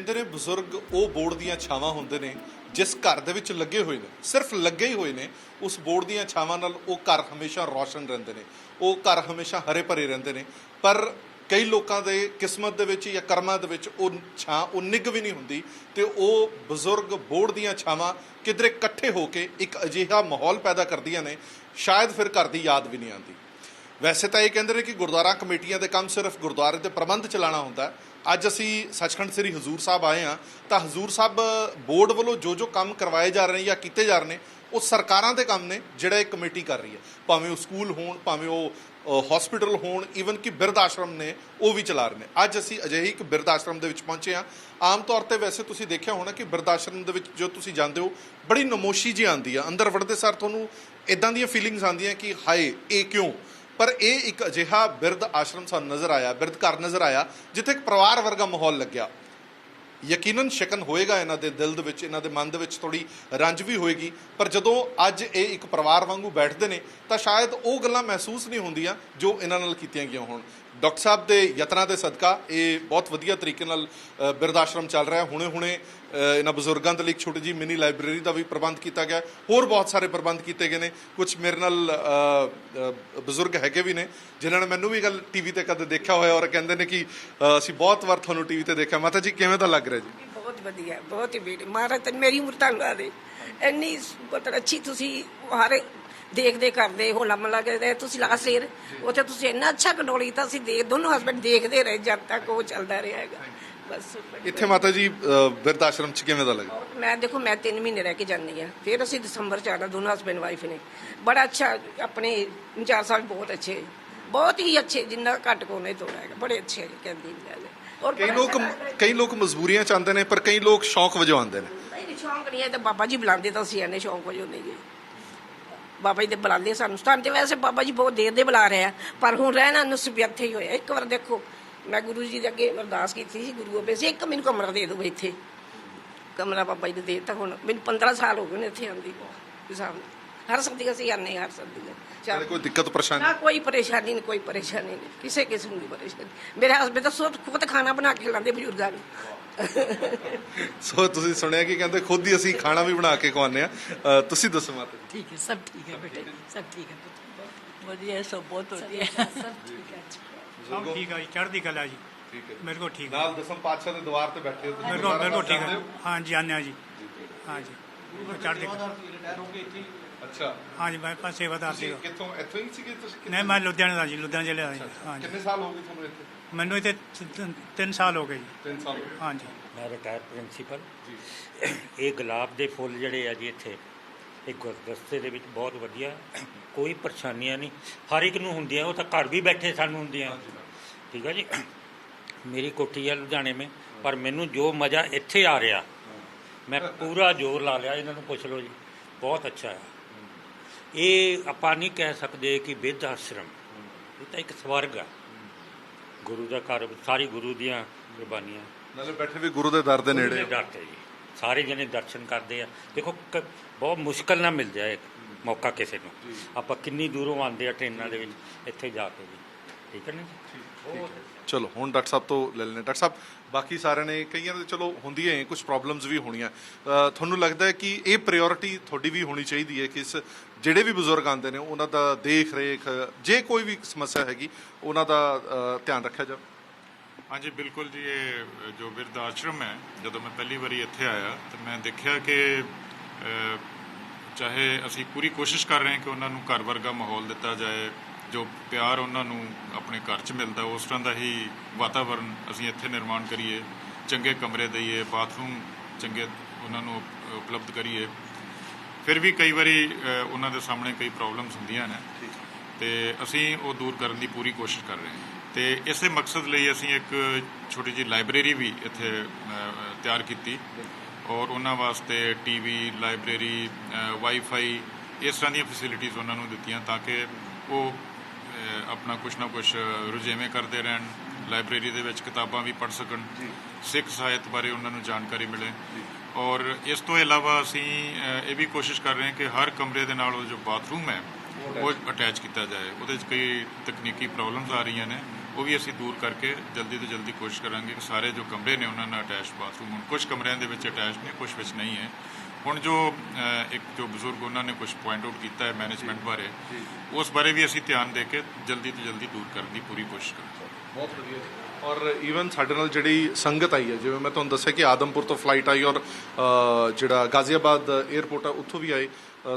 ਕਹਿੰਦੇ ਨੇ ਬਜ਼ੁਰਗ ਉਹ ਬੋਰਡ ਦੀਆਂ ਛਾਵਾਂ ਹੁੰਦੇ ਨੇ ਜਿਸ ਘਰ ਦੇ ਵਿੱਚ ਲੱਗੇ ਹੋਏ ਨੇ, ਸਿਰਫ ਲੱਗੇ ਹੀ ਹੋਏ ਨੇ, ਉਸ ਬੋਰਡ ਦੀਆਂ ਛਾਵਾਂ ਨਾਲ ਉਹ ਘਰ ਹਮੇਸ਼ਾ ਰੌਸ਼ਨ ਰਹਿੰਦੇ ਨੇ, ਉਹ ਘਰ ਹਮੇਸ਼ਾ ਹਰੇ ਭਰੇ ਰਹਿੰਦੇ ਨੇ, ਪਰ ਕਈ ਲੋਕਾਂ ਦੇ ਕਿਸਮਤ ਦੇ ਵਿੱਚ ਜਾਂ ਕਰਮਾਂ ਦੇ ਵਿੱਚ ਉਹ ਛਾਂ, ਉਹ ਨਿੱਘ ਵੀ ਨਹੀਂ ਹੁੰਦੀ ਤੇ ਉਹ ਬਜ਼ੁਰਗ ਬੋਰਡ ਦੀਆਂ ਛਾਵਾਂ ਕਿਧਰੇ ਇਕੱਠੇ ਹੋ ਕੇ ਇੱਕ ਅਜਿਹਾ ਮਾਹੌਲ ਪੈਦਾ ਕਰਦੀਆਂ ਨੇ, ਸ਼ਾਇਦ ਫਿਰ ਘਰ ਦੀ ਯਾਦ ਵੀ ਨਹੀਂ ਆਉਂਦੀ। ਵੈਸੇ ਤਾਂ ਇਹ ਕਹਿੰਦੇ ਨੇ ਕਿ ਗੁਰਦੁਆਰਾ ਕਮੇਟੀਆਂ ਦੇ ਕੰਮ ਸਿਰਫ ਗੁਰਦੁਆਰੇ ਦੇ ਪ੍ਰਬੰਧ ਚਲਾਉਣਾ ਹੁੰਦਾ ਅੱਜ ਅਸੀਂ ਸੱਚਖੰਡ ਸ੍ਰੀ ਹਜ਼ੂਰ ਸਾਹਿਬ ਆਏ ਹਾਂ, ਤਾਂ ਹਜ਼ੂਰ ਸਾਹਿਬ ਬੋਰਡ ਵੱਲੋਂ ਜੋ ਜੋ ਕੰਮ ਕਰਵਾਏ ਜਾ ਰਹੇ ਨੇ ਜਾਂ ਕੀਤੇ ਜਾ ਰਹੇ ਨੇ, ਉਹ ਸਰਕਾਰਾਂ ਦੇ ਕੰਮ ਨੇ, ਜਿਹੜਾ ਇਹ ਕਮੇਟੀ ਕਰ ਰਹੀ ਹੈ। ਭਾਵੇਂ ਉਹ ਸਕੂਲ ਹੋਣ, ਭਾਵੇਂ ਉਹ ਹਸਪੀਟਲ ਹੋਣ ਈਵਨ ਕਿ ਬਿਰਧ ਆਸ਼ਰਮ ਨੇ, ਉਹ ਵੀ ਚਲਾ ਰਹੇ ਨੇ। ਅੱਜ ਅਸੀਂ ਅਜਿਹੀ ਇੱਕ ਬਿਰਧ ਆਸ਼ਰਮ ਦੇ ਵਿੱਚ ਪਹੁੰਚੇ ਹਾਂ। ਆਮ ਤੌਰ ਤੇ ਵੈਸੇ ਤੁਸੀਂ ਦੇਖਿਆ ਹੋਣਾ ਕਿ ਬਿਰਧ ਆਸ਼ਰਮ ਦੇ ਵਿੱਚ ਜੋ ਤੁਸੀਂ ਜਾਂਦੇ ਹੋ, ਬੜੀ ਨਮੋਸ਼ੀ ਜੀ ਆਉਂਦੀ ਆ। ਅੰਦਰ ਵੜਦੇ ਸਾਰ ਤੁਹਾਨੂੰ ਇਦਾਂ ਦੀਆਂ ਫੀਲਿੰਗਸ ਆਉਂਦੀਆਂ ਕਿ ਹਾਏ, ਇਹ ਕਿਉਂ? ਪਰ ਇਹ ਇੱਕ ਅਜਿਹਾ ਬਿਰਧ ਆਸ਼ਰਮ ਸਾਨੂੰ ਨਜ਼ਰ ਆਇਆ ਬਿਰਧ ਘਰ ਨਜ਼ਰ ਆਇਆ ਜਿੱਥੇ ਇੱਕ ਪਰਿਵਾਰ ਵਰਗਾ ਮਾਹੌਲ ਲੱਗਿਆ। ਯਕੀਨਨ ਸ਼ਿਕਨ ਹੋਏਗਾ ਇਹਨਾਂ ਦੇ ਦਿਲ ਦੇ ਵਿੱਚ ਇਹਨਾਂ ਦੇ ਮਨ ਦੇ ਵਿੱਚ ਥੋੜੀ ਰੰਜ ਵੀ ਹੋਏਗੀ ਪਰ ਜਦੋਂ ਅੱਜ ਇਹ ਇੱਕ ਪਰਿਵਾਰ ਵਾਂਗੂ ਬੈਠਦੇ ਨੇ ਤਾਂ ਸ਼ਾਇਦ ਉਹ ਗੱਲਾਂ ਮਹਿਸੂਸ ਨਹੀਂ ਹੁੰਦੀਆਂ ਜੋ ਇਹਨਾਂ ਨਾਲ ਕੀਤੀਆਂ ਗਈਆਂ ਹੋਣ। ਡਾਕਟਰ ਸਾਹਿਬ ਦੇ ਯਤਨਾਂ ਦੇ ਸਦਕਾ ਇਹ ਬਹੁਤ ਵਧੀਆ ਤਰੀਕੇ ਨਾਲ ਅ, ਬਿਰਧ ਆਸ਼ਰਮ ਚੱਲ ਰਿਹਾ। ਹੁਣੇ ਹੁਣੇ ਇਹਨਾਂ ਬਜ਼ੁਰਗਾਂ ਦੇ ਲਈ ਇੱਕ ਛੋਟੀ ਜੀ ਮਿਨੀ ਲਾਇਬ੍ਰੇਰੀ ਦਾ ਵੀ ਪ੍ਰਬੰਧ ਕੀਤਾ ਗਿਆ ਹੋਰ ਬਹੁਤ ਸਾਰੇ ਪ੍ਰਬੰਧ ਕੀਤੇ ਗਏ ਨੇ। ਕੁਝ ਮੇਰੇ ਨਾਲ ਬਜ਼ੁਰਗ ਹੈਗੇ ਵੀ ਨੇ ਜਿਨ੍ਹਾਂ ਨੇ ਮੈਨੂੰ ਵੀ ਗੱਲ ਟੀਵੀ ਤੇ ਕਦੇ ਦੇਖਿਆ ਹੋਇਆ ਔਰ ਕਹਿੰਦੇ ਨੇ ਕਿ ਅਸੀਂ ਬਹੁਤ ਵਾਰ ਤੁਹਾਨੂੰ ਟੀਵੀ ਤੇ ਦੇਖਿਆ। ਮਾਤਾ ਜੀ ਕਿਵੇਂ ਦਾ ਲੱਗ ਰਿਹਾ ਜੀ? ਬਹੁਤ ਵਧੀਆ ਬਹੁਤ ਹੀ ਬੇਟੀ ਮਹਾਰਾਜ ਤੇ ਮੇਰੀ ਉਮਰ ਧੰਨਵਾਦ ਦੇ। ਇੰਨੀ ਮਤਲਬ ਅੱਛੀ ਤੁਸੀਂ ਹਰ ਦੇਖਦੇ ਕਰਦੇ ਹੋਲਾ ਮਹੱਲਾ ਕਰਦੇ ਤੁਸੀਂ ਲਾਸਟ ਈਅਰ ਉੱਥੇ ਤੁਸੀਂ ਇੰਨਾ ਅੱਛਾ ਕੰਟਰੋਲ ਕੀਤਾ ਅਸੀਂ ਦੇਖ ਦੋਨੋਂ ਹਸਬੰਡ ਦੇਖਦੇ ਰਹੇ ਜਦ ਤੱਕ ਉਹ ਚੱਲਦਾ ਰਿਹਾ ਹੈਗਾ। ਬਸ ਇੱਥੇ ਮਾਤਾ ਜੀ ਬਿਰਧ ਆਸ਼ਰਮ ਚ ਕਿਵੇਂ ਦਾ ਲੱਗਾ ਮੈਂ ਦੇਖੋ ਮੈਂ 3 ਮਹੀਨੇ ਰਹਿ ਕੇ ਜਾਂਦੀ ਆ ਫਿਰ ਅਸੀਂ ਦਸੰਬਰ ਚ ਆਣਾ ਦੋਨੋਂ ਹਸਬੰਡ ਵਾਈਫ ਨੇ। ਬੜਾ ਅੱਛਾ ਆਪਣੇ ਚਾਰ ਸਾਲ ਬਹੁਤ ਅੱਛੇ। ਬਹੁਤ ਹੀ ਅੱਛੇ ਜਿੰਨਾ ਘੱਟ ਕੋਨੇ ਤੋੜਾ ਹੈਗਾ। ਬੜੇ ਅੱਛੇ ਕਹਿੰਦੀ ਨਹੀਂ ਗੱਲ ਔਰ ਕਈ ਲੋਕ ਕਈ ਲੋਕ ਮਜਬੂਰੀਆਂ ਚ ਆਉਂਦੇ ਨੇ ਪਰ ਕਈ ਲੋਕ ਸ਼ੌਕ ਵਜੋਂ ਆਉਂਦੇ ਨੇ। ਨਹੀਂ ਨਹੀਂ, ਸ਼ੌਂਕ ਨਹੀਂ ਹੈ ਤਾਂ ਬਾਬਾ ਜੀ ਬੁਲਾਉਂਦੇ ਤਾਂ ਅਸੀਂ ਐਨੇ ਸ਼ੌਂਕ ਵਜੋਂ ਨਹੀਂ ਗਏ ਬਾਬਾ ਜੀ ਦੇ ਬੁਲਾਉਂਦੇ ਸਾਨੂੰ। ਸਥਾਨ ਤੇ ਵੈਸੇ ਬਾਬਾ ਜੀ ਬਹੁਤ ਦੇਰ ਦੇ ਬੁਲਾ ਰਹੇ ਆ ਪਰ ਹੁਣ ਰਹਿਣਾ ਨਸੀਬ ਇੱਥੇ ਹੀ ਹੋਇਆ। ਇੱਕ ਵਾਰ ਦੇਖੋ ਮੈਂ ਗੁਰੂ ਜੀ ਦੇ ਅੱਗੇ ਅਰਦਾਸ ਕੀਤੀ ਸੀ ਗੁਰੂ ਅਬੇ ਸੀ ਇੱਕ ਮੈਨੂੰ ਕਮਰਾ ਦੇ ਦਿਓ ਇੱਥੇ। ਕਮਰਾ ਬਾਬਾ ਜੀ ਨੇ ਦੇਤਾ ਹੁਣ। ਮੈਨੂੰ 15 ਸਾਲ ਹੋ ਗਏ ਨੇ ਇੱਥੇ ਆਂਦੀ ਹਿਸਾਬ ਨਾਲ ਹਰ ਸੰਦੀ ਅਸੀਂ ਆਨੇ ਹਰ ਸੰਦੀ ਚਾਹ ਕੋਈ ਦਿੱਕਤ ਪਰੇਸ਼ਾਨੀ? ਨਾ ਕੋਈ ਪਰੇਸ਼ਾਨੀ ਨਹੀਂ ਕੋਈ ਪਰੇਸ਼ਾਨੀ ਨਹੀਂ। ਕਿਸੇ ਕਿਸਮ ਦੀ ਪਰੇਸ਼ਾਨੀ ਮੇਰੇ ਹਸਬੰਦ ਤਾਂ ਸੋਤ ਖੁਦ ਖਾਣਾ ਬਣਾ ਕੇ ਲਾਉਂਦੇ ਬਜ਼ੁਰਗਾਂ ਨੂੰ। ਸੋ ਤੁਸੀਂ ਸੁਣਿਆ ਕਿ ਕਹਿੰਦੇ ਖੁਦ ਹੀ ਅਸੀਂ ਖਾਣਾ ਵੀ ਬਣਾ ਕੇ ਖਵਾਉਂਦੇ ਆ ਤੁਸੀਂ ਦੱਸੋ ਮਾਤਾ ਠੀਕ ਹੈ ਸਭ ਠੀਕ ਹੈ ਬੇਟੇ ਸਭ ਠੀਕ ਹੈ ਵਧੀਆ ਸਭ ਬਹੁਤ ਵਧੀਆ ਸਭ ਠੀਕ ਹੈ। ਸਭ ਠੀਕ ਆ ਜੀ ਚੜ੍ਹਦੀ ਕਲਾ ਜੀ। ਮੇਰੇ ਕੋਲ ਠੀਕ ਆ। ਨਾਲ ਦਸਮ ਪਾਤਸ਼ਾਹ ਦੇ ਦਵਾਰ ਤੇ ਬੈਠੇ ਹੋ ਤੁਸੀਂ। ਮੇਰੇ ਕੋਲ ਗੁਰਦੁਆਰਾ ਮੇਰੇ ਕੋਲ ਠੀਕ ਸਾਹਿਬ ਆ ਜਾਂਦੇ ਹਾਂ ਜੀ। ਚੜ੍ਹਦੀ ਕਲਾ। ਰਿਟਾਇਰ ਹੋ ਗਏ ਇੱਥੇ ਅੱਛਾ ਸੇਵਾਦਾਰ ਸੀ ਕਿੱਥੋਂ ਇੱਥੋਂ ਹੀ ਸੀਗੇ ਤੁਸੀਂ ਕਿੱਥੇ? ਨਹੀਂ ਮੈਂ ਲੁਧਿਆਣੇ ਦਾ ਜੀ ਲੁਧਿਆਣਾ ਜ਼ਿਲ੍ਹੇ ਦਾ ਜੀ। ਕਿੰਨੇ ਸਾਲ ਹੋ ਗਏ ਤੁਹਾਨੂੰ ਇੱਥੇ? ਮੈਨੂੰ ਇੱਥੇ 3 ਸਾਲ ਹੋ ਗਏ ਜੀ। 3 ਸਾਲ ਹੋ ਗਏ। ਮੈਂ ਰਿਟਾਇਰ ਪ੍ਰਿੰਸੀਪਲ ਜੀ। ਇਹ ਗੁਲਾਬ ਦੇ ਫੁੱਲ ਜਿਹੜੇ ਆ ਜੀ ਇੱਥੇ ਇਹ ਗੁਲਦਸਤੇ ਦੇ ਵਿੱਚ ਬਹੁਤ ਵਧੀਆ ਕੋਈ ਪਰੇਸ਼ਾਨੀਆਂ ਨਹੀਂ। ਹਰ ਇੱਕ ਨੂੰ ਹੁੰਦੀਆਂ ਉਹ ਤਾਂ ਘਰ ਵੀ ਬੈਠੇ ਸਾਨੂੰ ਹੁੰਦੀਆਂ। ਠੀਕ ਹੈ ਜੀ? ਮੇਰੀ ਕੋਠੀ ਹੈ ਲੁਧਿਆਣੇ ਮੇ ਪਰ ਮੈਨੂੰ ਜੋ ਮਜ਼ਾ ਇੱਥੇ ਆ ਰਿਹਾ ਮੈਂ ਪੂਰਾ ਜ਼ੋਰ ਲਾ ਲਿਆ ਇਹਨਾਂ ਨੂੰ ਪੁੱਛ ਲਓ ਜੀ। ਬਹੁਤ ਅੱਛਾ ਹੈ। ਇਹ ਆਪਾਂ ਨਹੀਂ ਕਹਿ ਸਕਦੇ ਕਿ ਬਿਰਧ ਆਸ਼ਰਮ ਇਹ ਤਾਂ ਇੱਕ ਸਵਰਗ ਆ। ਗੁਰੂ ਦਾ ਘਰ ਸਾਰੀ ਗੁਰੂ ਦੀਆਂ ਕੁਰਬਾਨੀਆਂ। ਨਾਲੇ ਬੈਠੇ ਵੀ ਗੁਰੂ ਦੇ ਦਰ ਦੇ ਨੇੜੇ ਦਰ ਤੇ ਜੀ। ਸਾਰੇ ਜਣੇ ਦਰਸ਼ਨ ਕਰਦੇ ਆ। ਦੇਖੋ ਬਹੁਤ ਮੁਸ਼ਕਲ ਨਾਲ ਮਿਲ ਜਾਏ ਮੌਕਾ ਕਿਸੇ ਨੂੰ। ਆਪਾਂ ਕਿੰਨੀ ਦੂਰੋਂ ਆਉਂਦੇ ਆ ਟ੍ਰੇਨਾਂ ਦੇ ਵਿੱਚ ਇੱਥੇ ਜਾ ਕੇ ਜੀ ਠੀਕ ਹੈ ਨਾ ਜੀ? ਚਲੋ ਹੁਣ ਡਾਕਟਰ ਸਾਹਿਬ ਤੋਂ ਲੈ ਲੈਣੇ ਡਾਕਟਰ ਸਾਹਿਬ ਬਾਕੀ ਸਾਰਿਆਂ ਨੇ ਕਈਆਂ ਦੇ ਚਲੋ ਹੁੰਦੀਆਂ ਹੈ ਕੁਝ ਪ੍ਰੋਬਲਮਸ ਵੀ ਹੋਣੀਆਂ। ਤੁਹਾਨੂੰ ਲੱਗਦਾ ਹੈ ਕਿ ਇਹ ਪ੍ਰਾਇੋਰਟੀ ਤੁਹਾਡੀ ਵੀ ਹੋਣੀ ਚਾਹੀਦੀ ਹੈ ਕਿ ਇਸ ਜਿਹੜੇ ਵੀ ਬਜ਼ੁਰਗ ਆਉਂਦੇ ਨੇ ਉਹਨਾਂ ਦਾ ਦੇਖ ਰੇਖ ਜੇ ਕੋਈ ਵੀ ਸਮੱਸਿਆ ਹੈਗੀ ਉਹਨਾਂ ਦਾ ਧਿਆਨ ਰੱਖਿਆ ਜਾਵੇ। ਹਾਂਜੀ ਬਿਲਕੁਲ ਜੀ ਇਹ ਜੋ ਬਿਰਧ ਆਸ਼ਰਮ ਹੈ ਜਦੋਂ ਮੈਂ ਪਹਿਲੀ ਵਾਰੀ ਇੱਥੇ ਆਇਆ ਤਾਂ ਮੈਂ ਦੇਖਿਆ ਕਿ ਚਾਹੇ ਅਸੀਂ ਪੂਰੀ ਕੋਸ਼ਿਸ਼ ਕਰ ਰਹੇ ਹਾਂ ਕਿ ਉਹਨਾਂ ਨੂੰ ਘਰ ਵਰਗਾ ਮਾਹੌਲ ਦਿੱਤਾ ਜਾਏ ਜੋ ਪਿਆਰ ਉਹਨਾਂ ਨੂੰ ਆਪਣੇ ਘਰ 'ਚ ਮਿਲਦਾ ਉਸ ਤਰ੍ਹਾਂ ਦਾ ਹੀ ਵਾਤਾਵਰਣ ਅਸੀਂ ਇੱਥੇ ਨਿਰਮਾਣ ਕਰੀਏ ਚੰਗੇ ਕਮਰੇ ਦਈਏ ਬਾਥਰੂਮ ਚੰਗੇ ਉਹਨਾਂ ਨੂੰ ਉਪ- ਉਪਲਬਧ ਕਰੀਏ। ਫਿਰ ਵੀ ਕਈ ਵਾਰੀ ਉਹਨਾਂ ਦੇ ਸਾਹਮਣੇ ਕਈ ਪ੍ਰੋਬਲਮਸ ਹੁੰਦੀਆਂ ਨੇ ਤੇ ਅਸੀਂ ਉਹ ਦੂਰ ਕਰਨ ਦੀ ਪੂਰੀ ਕੋਸ਼ਿਸ਼ ਕਰ ਰਹੇ ਹਾਂ। ਤੇ ਇਸੇ ਮਕਸਦ ਲਈ ਅਸੀਂ ਇੱਕ ਛੋਟੀ ਜਿਹੀ ਲਾਇਬ੍ਰੇਰੀ ਵੀ ਇੱਥੇ ਤਿਆਰ ਕੀਤੀ। ਔਰ ਉਹਨਾਂ ਵਾਸਤੇ ਟੀਵੀ ਲਾਇਬ੍ਰੇਰੀ ਵਾਈਫਾਈ ਇਸ ਤਰ੍ਹਾਂ ਦੀਆਂ ਫੈਸਿਲਿਟੀਆਂ ਉਹਨਾਂ ਨੂੰ ਦਿੱਤੀਆਂ ਤਾਂ ਕਿ ਉਹ ਆਪਣਾ ਕੁਛ ਨਾ ਕੁਛ ਰੁਝੇਵੇਂ ਕਰਦੇ ਰਹਿਣ ਲਾਇਬ੍ਰੇਰੀ ਦੇ ਵਿੱਚ ਕਿਤਾਬਾਂ ਵੀ ਪੜ੍ਹ ਸਕਣ। ਸਿੱਖ ਸਾਹਿਤ ਬਾਰੇ ਉਹਨਾਂ ਨੂੰ ਜਾਣਕਾਰੀ ਮਿਲੇ। ਔਰ ਇਸ ਤੋਂ ਇਲਾਵਾ ਅਸੀਂ ਇਹ ਵੀ ਕੋਸ਼ਿਸ਼ ਕਰ ਰਹੇ ਹਾਂ ਕਿ ਹਰ ਕਮਰੇ ਦੇ ਨਾਲ ਉਹ ਜੋ ਬਾਥਰੂਮ ਹੈ ਉਹ ਅਟੈਚ ਕੀਤਾ ਜਾਏ। ਉਹਦੇ 'ਚ ਕਈ ਤਕਨੀਕੀ ਪ੍ਰੋਬਲਮਸ ਆ ਰਹੀਆਂ ਨੇ। ਉਹ ਵੀ ਅਸੀਂ ਦੂਰ ਕਰਕੇ ਜਲਦੀ ਤੋਂ ਜਲਦੀ ਕੋਸ਼ਿਸ਼ ਕਰਾਂਗੇ ਕਿ ਸਾਰੇ ਜੋ ਕਮਰੇ ਨੇ ਉਹਨਾਂ ਨਾਲ ਅਟੈਚ ਬਾਥਰੂਮ ਹੋਣ ਕੁਝ ਕਮਰਿਆਂ ਦੇ ਵਿੱਚ ਅਟੈਚ ਨੇ ਕੁਝ ਵਿੱਚ ਨਹੀਂ ਹੈ। ਹੁਣ ਜੋ ਇੱਕ ਜੋ ਬਜ਼ੁਰਗ ਉਹਨਾਂ ਨੇ ਕੁਝ ਪੁਆਇੰਟ ਆਊਟ ਕੀਤਾ ਹੈ ਮੈਨੇਜਮੈਂਟ ਬਾਰੇ ਉਸ ਬਾਰੇ ਵੀ ਅਸੀਂ ਧਿਆਨ ਦੇ ਕੇ ਜਲਦੀ ਤੋਂ ਜਲਦੀ ਦੂਰ ਕਰਨ ਦੀ ਪੂਰੀ ਕੋਸ਼ਿਸ਼ ਕਰਾਂਗੇ। ਬਹੁਤ ਵਧੀਆ ਜੀ। ਔਰ ਈਵਨ ਸਾਡੇ ਨਾਲ ਜਿਹੜੀ ਸੰਗਤ ਆਈ ਹੈ, ਜਿਵੇਂ ਮੈਂ ਤੁਹਾਨੂੰ ਦੱਸਿਆ ਕਿ ਆਦਮਪੁਰ ਤੋਂ ਫਲਾਈਟ ਆਈ ਔਰ ਜਿਹੜਾ ਗਾਜ਼ੀਆਬਾਦ 에어ਪੋਰਟ ਆ, ਉੱਥੋਂ ਵੀ ਆਏ।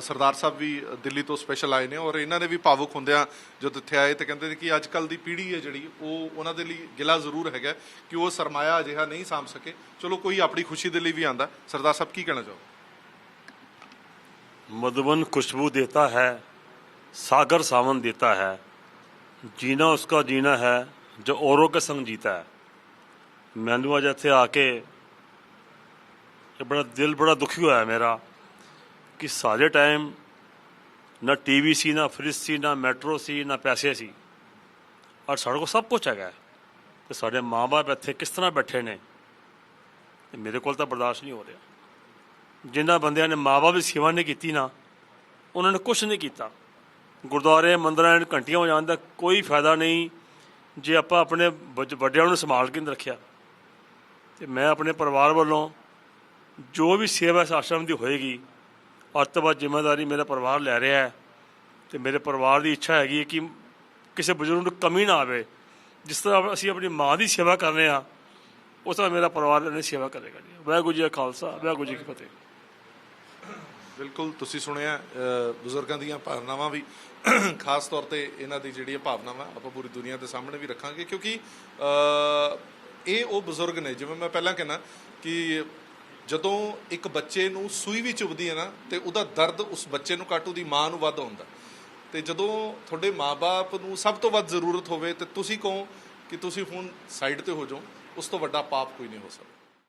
ਸਰਦਾਰ ਸਾਹਿਬ ਵੀ ਦਿੱਲੀ ਤੋਂ ਸਪੈਸ਼ਲ ਆਏ ਨੇ ਔਰ ਇਹਨਾਂ ਨੇ ਵੀ ਭਾਵੁਕ ਹੁੰਦਿਆਂ ਜਦੋਂ ਇੱਥੇ ਆਏ ਤੇ ਕਹਿੰਦੇ ਕਿ ਅੱਜ ਕੱਲ ਦੀ ਪੀੜ੍ਹੀ ਹੈ ਜਿਹੜੀ, ਉਹ ਉਹਨਾਂ ਦੇ ਲਈ ਗਿਲਾ ਜ਼ਰੂਰ ਹੈਗਾ ਕਿ ਉਹ ਸਰਮਾਇਆ ਅਜਿਹਾ ਨਹੀਂ ਸਾਂਭ ਸਕੇ। ਚਲੋ ਕੋਈ ਆਪਣੀ ਖੁਸ਼ੀ ਦੇ ਲਈ ਵੀ ਆਂਦਾ। ਸਰਦਾਰ ਸਾਹਿਬ, ਕੀ ਕਹਿਣਾ ਚਾਹੋ ਮਦਵਨ ਖੁਸ਼ਬੂ ਦੇਤਾ ਹੈ ਸਾਗਰ ਸਾਵਨ ਦੇਤਾ ਹੈ ਜੀਣਾ ਉਸਕਾ ਜੀਣਾ ਹੈ जो औरों के संग जीता है ਮੈਨੂੰ ਅੱਜ ਇੱਥੇ ਆ ਕੇ ਇਹ ਬੜਾ ਦਿਲ ਬੜਾ ਦੁਖੀ ਹੋਇਆ ਮੇਰਾ ਕਿ ਸਾਰੇ ਟਾਈਮ ਨਾ ਟੀਵੀ ਸੀ ਨਾ ਫ੍ਰਿਜ ਸੀ ਨਾ ਮੈਟਰੋ ਸੀ ਨਾ ਪੈਸੇ ਸੀ ਔਰ ਸਾਡੇ ਕੋਲ ਸਭ ਕੁਝ ਹੈਗਾ ਹੈ। ਤੇ ਸਾਡੇ ਮਾਂ-ਬਾਪ ਇੱਥੇ ਕਿਸ ਤਰ੍ਹਾਂ ਬੈਠੇ ਨੇ ਤੇ ਮੇਰੇ ਕੋਲ ਤਾਂ ਬਰਦਾਸ਼ਤ ਨਹੀਂ ਹੋ ਰਿਹਾ ਜਿਨ੍ਹਾਂ ਬੰਦਿਆਂ ਨੇ ਮਾਂ-ਬਾਪ ਦੀ ਸੇਵਾ ਨਹੀਂ ਕੀਤੀ ਨਾ ਉਹਨਾਂ ਨੇ ਕੁਝ ਨਹੀਂ ਕੀਤਾ ਗੁਰਦੁਆਰੇ ਮੰਦਰਾਂ ਵਿੱਚ ਘੰਟੀਆਂ ਵਜਾਉਣ ਦਾ ਕੋਈ ਫਾਇਦਾ ਨਹੀਂ ਜੇ ਆਪਾਂ ਆਪਣੇ ਵੱਜ- ਵੱਡਿਆਂ ਨੂੰ ਸੰਭਾਲ ਕੇ ਨਹੀਂ ਰੱਖਿਆ, ਤੇ ਮੈਂ ਆਪਣੇ ਪਰਿਵਾਰ ਵੱਲੋਂ ਜੋ ਵੀ ਸੇਵਾ ਇਸ ਆਸ਼ਰਮ ਦੀ ਹੋਏਗੀ ਔਰ ਜ਼ਿੰਮੇਵਾਰੀ ਮੇਰਾ ਪਰਿਵਾਰ ਲੈ ਰਿਹਾ ਹੈ, ਤੇ ਮੇਰੇ ਪਰਿਵਾਰ ਦੀ ਇੱਛਾ ਹੈਗੀ ਹੈ ਕਿ ਕਿਸੇ ਬਜ਼ੁਰਗ ਨੂੰ ਕਮੀ ਨਾ ਆਵੇ, ਜਿਸ ਤਰ੍ਹਾਂ ਅਸੀਂ ਆਪਣੀ ਮਾਂ ਦੀ ਸੇਵਾ ਕਰ ਰਹੇ ਹਾਂ, ਉਸ ਤਰ੍ਹਾਂ ਮੇਰਾ ਪਰਿਵਾਰ ਇਹਨੇ ਸੇਵਾ ਕਰੇਗਾ ਜੀ। ਵਾਹਿਗੁਰੂ ਜੀ ਕਾ ਖਾਲਸਾ, ਵਾਹਿਗੁਰੂ ਜੀ ਕੀ ਫਤਿਹ। ਬਿਲਕੁਲ, ਤੁਸੀਂ ਸੁਣਿਆ ਬਜ਼ੁਰਗਾਂ ਦੀਆਂ ਭਾਵਨਾਵਾਂ ਵੀ, ਖਾਸ ਤੌਰ ਤੇ ਇਹਨਾਂ ਦੀ ਜਿਹੜੀ ਇਹ ਭਾਵਨਾਵਾਂ ਆਪਾਂ ਪੂਰੀ ਦੁਨੀਆ ਦੇ ਸਾਹਮਣੇ ਵੀ ਰੱਖਾਂਗੇ, ਕਿਉਂਕਿ ਇਹ ਉਹ ਬਜ਼ੁਰਗ ਨੇ, ਜਿਵੇਂ ਮੈਂ ਪਹਿਲਾਂ ਕਹਿਣਾ ਕਿ ਜਦੋਂ ਇੱਕ ਬੱਚੇ ਨੂੰ ਸੂਈ ਵੀ ਚੁਭਦੀ ਹੈ ਨਾ, ਤੇ ਉਹਦਾ ਦਰਦ ਉਸ ਬੱਚੇ ਨੂੰ ਕਾਟੂ ਦੀ ਮਾਂ ਨੂੰ ਵੱਧ ਹੁੰਦਾ ਤੇ ਜਦੋਂ ਤੁਹਾਡੇ ਮਾਪੇ ਨੂੰ ਸਭ ਤੋਂ ਵੱਧ ਜ਼ਰੂਰਤ ਹੋਵੇ, ਤੇ ਤੁਸੀਂ ਕਹੋ ਕਿ ਤੁਸੀਂ ਹੁਣ ਸਾਈਡ ਤੇ ਹੋ ਜਾਓ, ਉਸ ਤੋਂ ਵੱਡਾ ਪਾਪ ਕੋਈ ਨਹੀਂ ਹੋ ਸਕਦਾ।